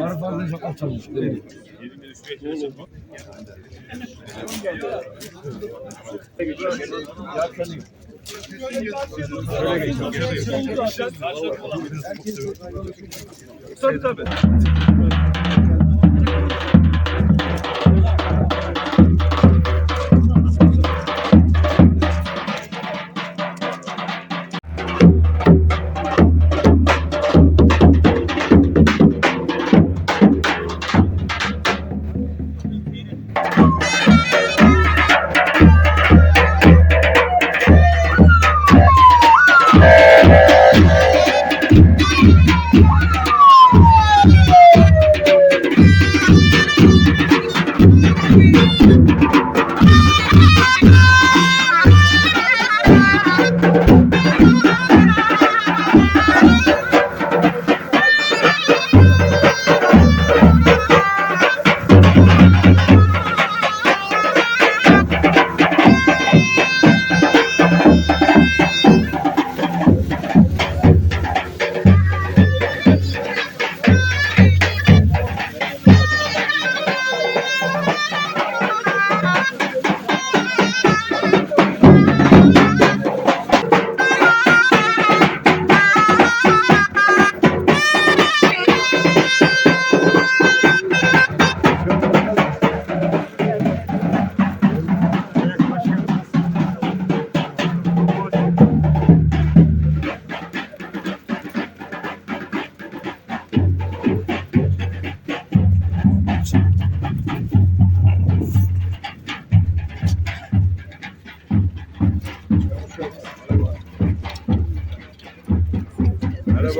Abi çok alçalmış. Tabii tabii.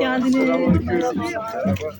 geldiniz. Selamünaleyküm.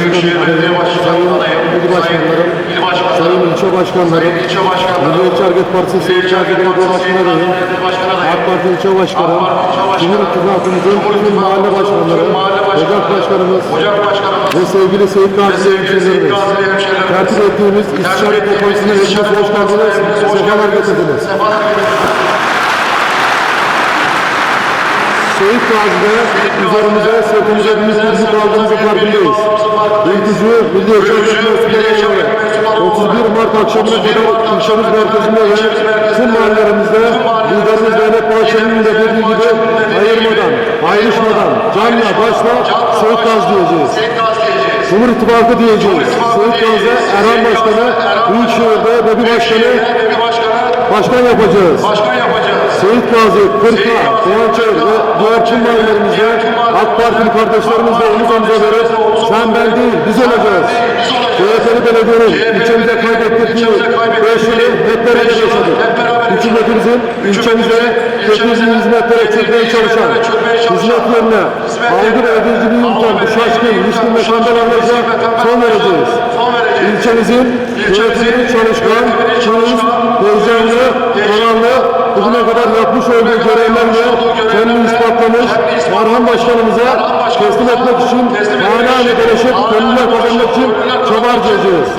Büyükşehir Belediye İl Başkanlarım, İl Başkanlarım, Sayın İlçe Başkanlarım, İlçe Başkanlarım, Milliyetçi Hareket Partisi Seyit Gazi Hareket Belediye Başkanı adayım, Seyit AK Parti İlçe Başkanı, Cumhur İttifakımızın tüm mahalle başkanları, Ocak Başkanımız ve sevgili Seyit Gazi Seyit hemşehrilerimiz. Tertip ettiğimiz istişare toplantısına hepiniz hoş geldiniz, sefalar getirdiniz. Şehit Gazi'de üzerimize, sırtımıza büyük bir yük aldığımızın farkındayız. Milliyetçi Hareket Partisi olarak 31 Mart akşamına kadar ilçemiz merkezinde ve tüm mahallelerimizde liderimiz Mehmet Bahçeli'nin de dediği gibi ayırmadan, ayrışmadan, canla başla Şehit Gazi diyeceğiz. Cumhur İttifakı diyeceğiz. Şehit Gazi Erhan Başkanı, Büyükşehir'de ve bir başkanı başkan yapacağız. başkan yapacağız. Şehit Gazi, Kırka, Doğançay ve diğer tüm mahallelerimizde AK Partili kardeşlerimizle omuz omuza verip sen ben değil biz olacağız. CHP'li belediyenin ilçemize kaybettirdiği 5 yılı hep beraber yaşadık. Hükümetimizin ilçemize teknolojik hizmetlere çökmeye çalışan, hizmet yerine algı ve edilciliği yürüten bu şaşkın, ilişkin ve skandallarımıza son vereceğiz. İlçemizin yönetiminin çalışkan, dürüst, heyecanlı, kararlı, bugüne kadar yapmış olduğu görevlerle kendini ispatlamış Orhan Başkanımıza teslim etmek için hala ve dolaşıp gönüller kazanmak için çaba harcayacağız.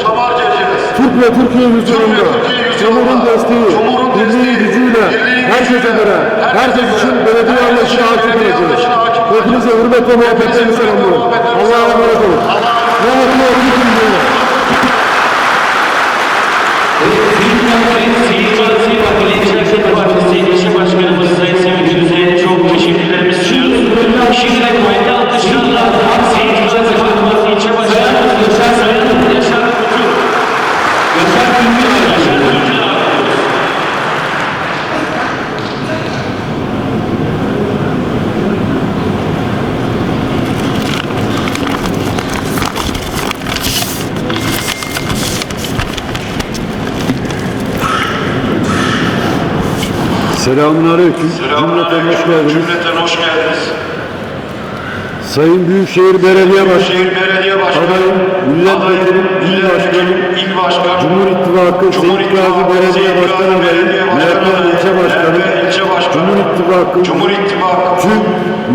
Türk ve Türkiye yüzyılında Cumhur'un desteği, birliğin gücüyle herkese göre, herkes için belediye anlayışına hakim olacağız. Hepinize hürmet ve muhabbetlerimi selamlıyorum. Allah'a emanet olun. Ne mutlu olun dinleyin. Seyit Gazi Milliyetçi Hareket Partisi İlçe Başkanımız Sayın Semih Gündüz'e çok teşekkürlerimizi sunuyoruz. Şimdi de kuvvetli alkışlarla Seyit Gazi Partisi İlçe Başkanımız Sayın Yaşar Kutu. Yaşar Kutu. Yaşar Kutu. Selamun Aleyküm. Cümleten hoş geldiniz. Cümleten hoş geldiniz. Sayın Büyükşehir Belediye Başkanı, Belediye Başkanı, Adayım, Milletvekili, İl Başkanı, İl Başkanı, Cumhur İttifakı Cumhur Seyit Gazi Belediye Başkanı adayı, MHP Başkanı ilçe başkanı, MHP ilçe başkanı, Cumhur İttifakı, Cumhur İttifakı, tüm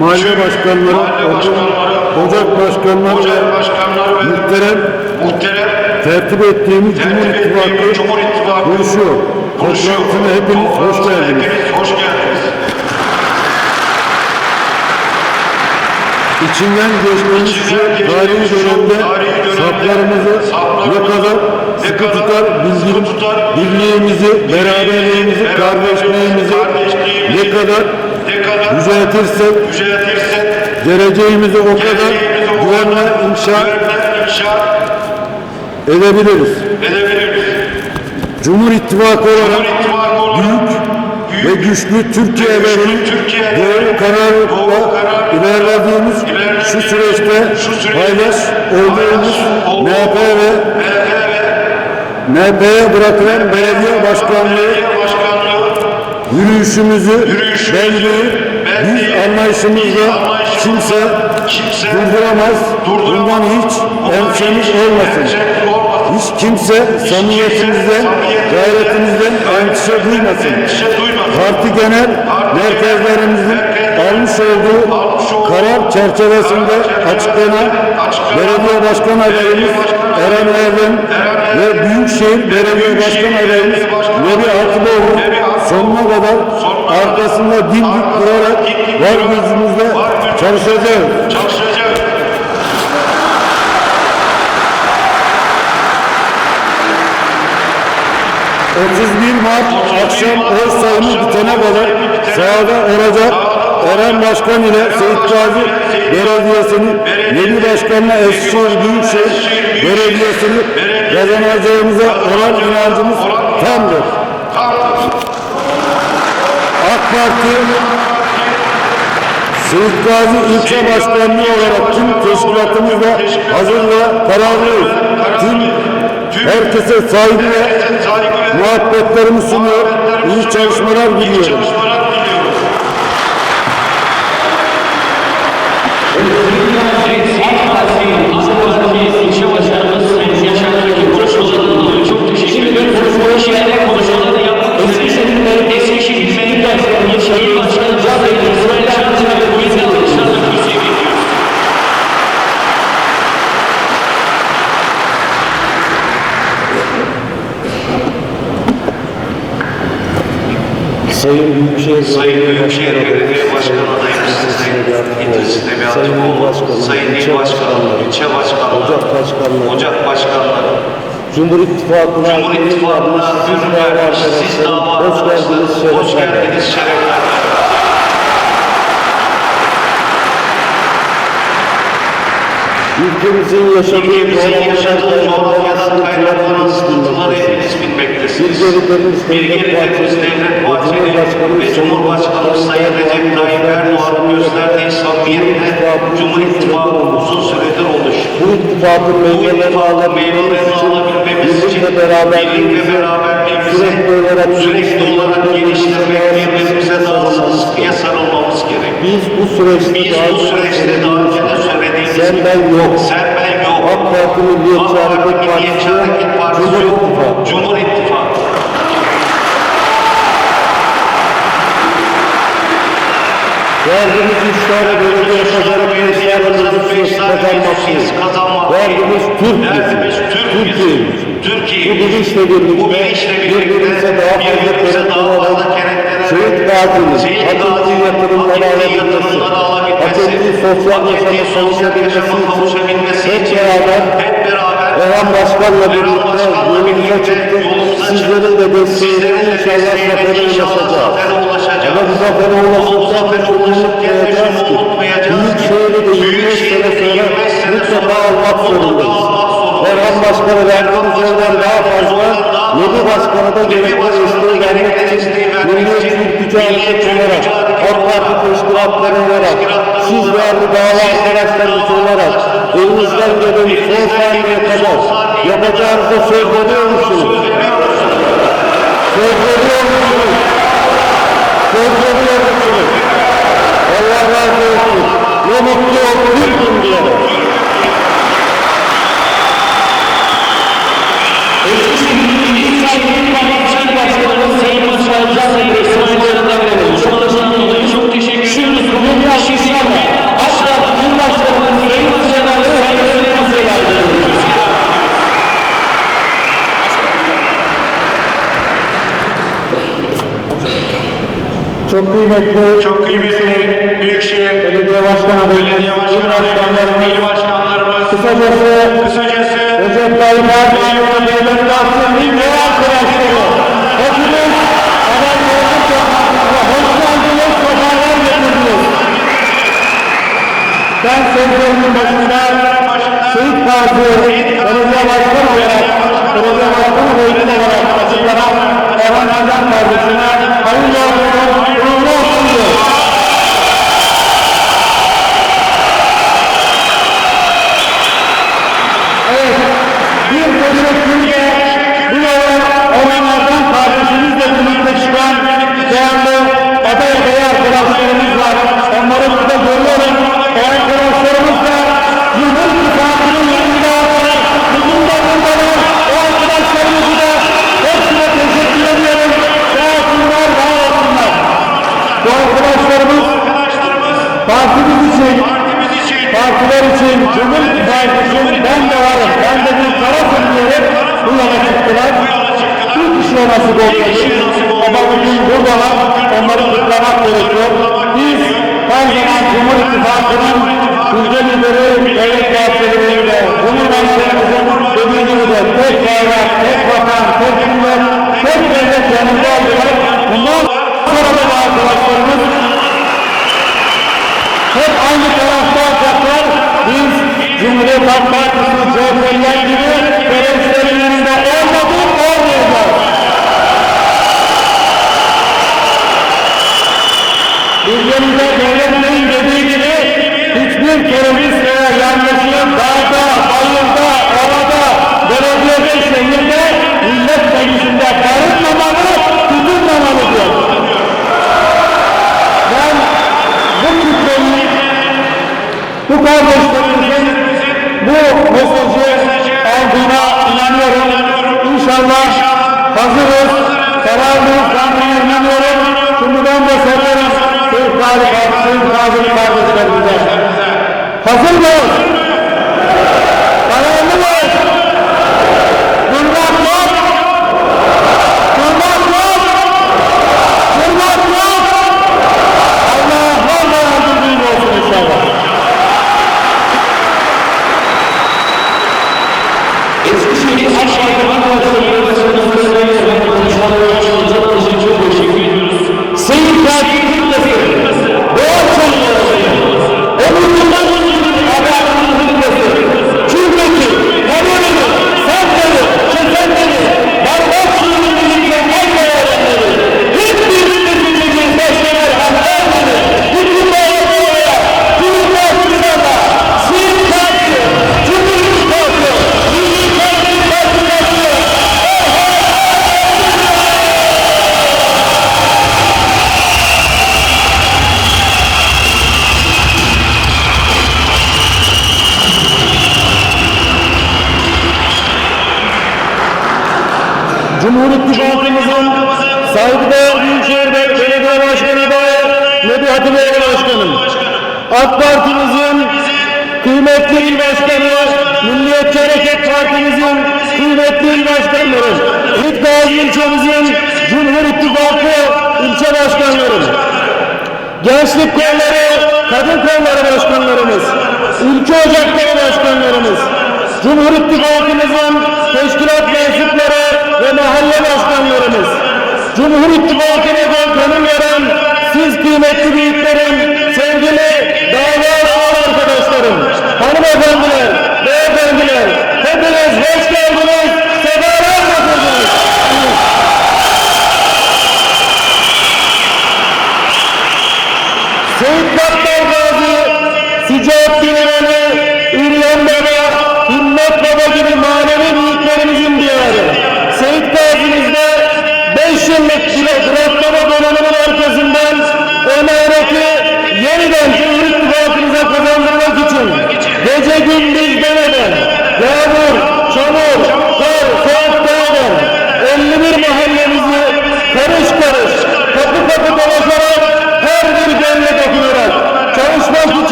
mahalle başkanları, mahalle başkanları, ocak başkanları Ocak başkanları ve muhterem muhterem tertip ettiğimiz Cumhur tertip İttifakı Cumhur İttifakı konuşuyor. konuşuyor. Toplantısına hepiniz hoş geldiniz. Hepiniz hoş geldiniz. İçinden geçtiğimiz şu tarihi dönemde saplarımızı ne kadar sıkı tutar tutar, birliğimizi, beraberliğimizi, kardeşliğimizi ne kadar yüceltirsek geleceğimizi o kadar güvenle inşa edebiliriz. edebiliriz. Cumhur İttifakı Cumhur olarak İttifakı olarak büyük ve güçlü Türkiye ve Türkiye'de doğru kararla ilerlediğimiz şu süreçte paylaş olduğumuz MHP ve MHP ve MHP'ye bırakılan belediye başkanlığı yürüyüşümüzü belli, biz anlayışımızla kimse kimse durduramaz. durduramaz. Bundan hiç hiç olmasın. Hiç kimse samimiyetimizden, gayretimizden endişe duymasın. Parti genel merkezlerimizin almış olduğu karar çerçevesinde açıklanan belediye başkan adayımız Eren Erdem ve Büyükşehir Belediye Başkan adayımız Nebi Atıboğlu sonuna kadar arkasında dimdik durarak var gücümüzle çalışacağız. Çalışacağız. ...31 Mart 31 akşam oy sayımı bitene kadar sahada olacak, Eren Başkan ile Seyit Gazi Belediyesi'nin yeni başkanına Eskişehir Büyükşehir Belediyesi'ni kazanacağımıza olan inancımız tamdır. AK Parti Seyit Gazi İlçe Başkanlığı olarak tüm teşkilatımızla hazır ve kararlıyız. Tüm herkese Saygı ve muhabbetlerimi sunuyor. İyi çalışmalar diliyorum. ilçe başkanımız yaşamdaki konuşmalarından dolayı çok teşekkür ediyoruz. Şimdi konuşmalarını yapmak üzere Eskişehir Belediye Başkanı, İl Başkanı, Sayın İsmail Şahin ve bu yüzden arkadaşlarla kürsüye bekliyoruz. Sayın Büyükşehir Sayın Büyükşehir Belediye Başkanı adayımız Sayın İdris Nebiyatoğlu, Sayın İl Başkanı, İlçe Başkanı, Ocak Başkanları, Ocak Başkanları, Cumhur İttifakı'na Cumhur İttifakı'na ürün vermiş, siz dava geldiniz, hoş geldiniz, şeref verdiniz. Ülkemizin yaşadığı Ülkemizin yaşadığı coğrafyadan sıkıntıları bilmektesiniz. hepiniz bilmektesiniz. Bilgeliklerimiz Bilgeliklerimiz Devlet Bahçeli ve Cumhurbaşkanı Sayın Recep Tayyip Erdoğan gösterdiği samimiyetle Cumhur İttifakı uzun süredir oluştu. Bu ittifakın meyvelerini alabilmemiz için birlikte beraberliğimizi sürekli olarak geliştirmek, birbirimize daha sıkıya sarılmamız gerekiyor. Biz bu süreçte daha önce de söylediğimiz sen ben yok. sen. AK Parti Milliyetçi Hareket Partisi, Cumhur. İttifakı. Cumhur İttifakı. Verdiğimiz üç tane belediye pazarı meclislerimizi kazanmaksıyız. Verdiğimiz Türkiye'miz. Türkiye. Bu bilinçle birlikte, birbirimize daha fazla birbirimize Şehit Gazi'nin Şehit hak ettiği Gazi'nin yatırımları alabilmesi, yatırımları hak alabilmesi, ettiği sosyal kavuşabilmesi kavuşabilmesi için hep beraber Erhan Başkan'la birlikte yolumuza çıktık. Sizlerin de desteğiyle inşallah zafere ulaşacağız. Ama bu zafere ulaşırken de unutmayacağız ki büyük şehri de büyük 25 sene sonra 25 sene mutlaka almak zorundayız. Erhan Başkanı verdiğimiz yerden daha fazla yeni başkana da gerekli desteği vermek için milliyetçilik gücü hareketi olarak AK Parti teşkilatları olarak siz değerli dava arkadaşlarımız olarak elinizden geleni son saniyeye kadar yapacağınıza söz veriyor musunuz? Söz veriyor musunuz? Söz veriyor musunuz? Allah razı olsun. Ne mutlu oldu Türk'üm diyerek. Çok kıymetli Çok kıymetli Büyükşehir belediye başkan adayımız, Belediye Başkanı, başkanlarımız, il başkanlarımız, kısacası kısacası Recep Tayyip Erdoğan'ın Devlet'in ve arkadaşları, hepiniz aday mevcut toplantısına hoş geldiniz, sefalar getirdiniz. Ben sözlerimin başında Seyit Gazi Belediye Başkanı olarak, Belediye Başkanı ve il olarak açıklanan Erhan Fidan kardeşime hayırlı olsun, uğurlu olsun diyorum. Evet, bir teşekkür de bu yola olanlardan kardeşimizle birlikte çıkan değerli aday adayı arkadaşlarımız var. Onları burada görüyorum. O arkadaşlarımız da Cumhur İttifakı'nın yanında. Bugün de buradalar. O arkadaşlarımızı da hepsine teşekkür ediyorum. Sağ olsunlar, var olsunlar. Bu arkadaşlarımız arkadaşlarımız partimiz için partimiz için partiler için, Cumhur İttifakı için ben de varım. Ben de bir tarafım diyerek bu yola çıktılar. Bir kişiye nasip olmadı. Ama bugün buradalar. Onları kutlamak gerekiyor. Biz her zaman Cumhur İttifakı'nın ülke lideri Devlet Bahçeli'yle Cumhurbaşkanımızın dediği gibi de tek bayrak, tek vatan, tek millet, tek devlet yanında oldular. Bundan sonra da bu arkadaşlarımız hep aynı tarafta olacaklar. Biz Cumhuriyet Halk Partisi, CHP'liler gibi teröristlerin yanında olmadık, olmayacağız. Bildiğinizde devlet Bey'in dediği gibi hiçbir terörist veya yanlışı dağda, bayırda, orada, belediyede, şehirde, millet meclisinde barınmamalı, tutunmamalı diyor. Ben bu kitleyi, bu kardeşlerimizin bu mesajı aldığına inanıyorum. İnşallah hazırız, kararlıyız, ben inanıyorum. Şimdiden de abi, Seyit Gazi kardeşlerimize. Hazır mıyız? Kararlı mıyız? Durmak kıymetli il başkanları, İlk Gazi ilçemizin Cumhur İttifakı ilçe başkanları, Gençlik kolları, kadın kolları başkanlarımız, ülke ocakları başkanlarımız, Cumhur İttifakımızın teşkilat mensupları ve mahalle başkanlarımız, Cumhur İttifakımıza gönül veren siz kıymetli büyüklerim, sevgili dava arkadaşlarım, hanımefendiler, beyefendiler, hepiniz hoş geldiniz, sefalar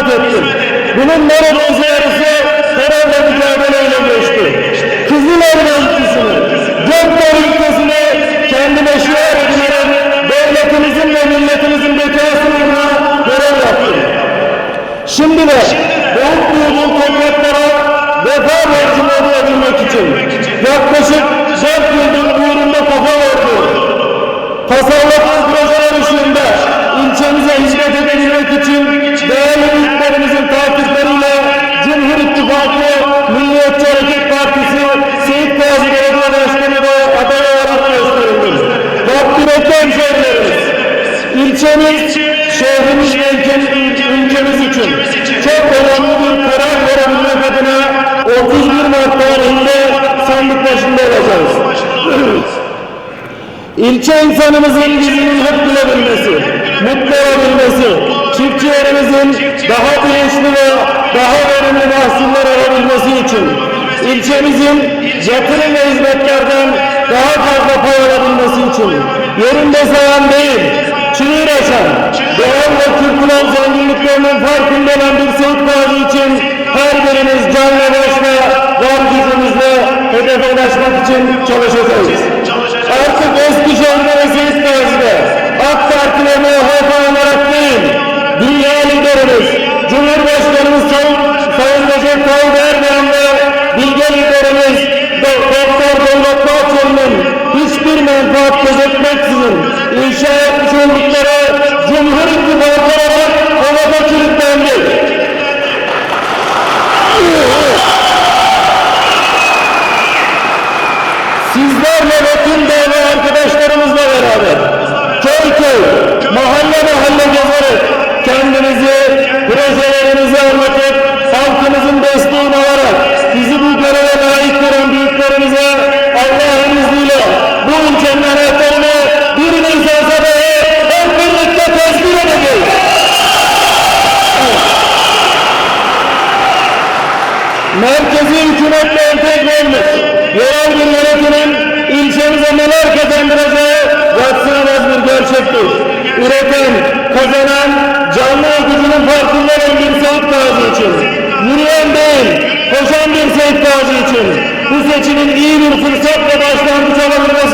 hizmet ettim. Bunun neredeyse yarısı terörle mücadeleyle geçti. Kızılören ülkesini, Gökler ülkesini kendime şiar edinerek devletimizin ve milletimizin bekası uğruna görev yaptım. Şimdi de doğup büyüdüğüm topraklara vefa borcumu ödeyebilmek için yaklaşık 4 yıldır Kıymetli hemşehrilerimiz, ilçemiz, şehrimiz ve ülkemiz, ülkemiz için çok önemli bir karar verebilmek adına 31 Mart tarihinde sandık başında olacağız. İlçe insanımızın yüzünün hep bilebilmesi, mutlu olabilmesi, çiftçilerimizin daha bilinçli ve daha verimli mahsuller alabilmesi için ilçemizin yatırım ve hizmetlerden daha fazla pay alabilmesi için yerinde sayan değil, çığır açan, doğal ve kırpılan zenginliklerinin farkında olan bir Seyit Gazi için her birimiz canla başla, var gücümüzle hedefe ulaşmak için çalışacağız. Artık Eskişehir'de ve Seyit Gazi'de AK Parti'ye muhafaz Michel. sürecinin iyi bir fırsatla başlangıç alabilmesi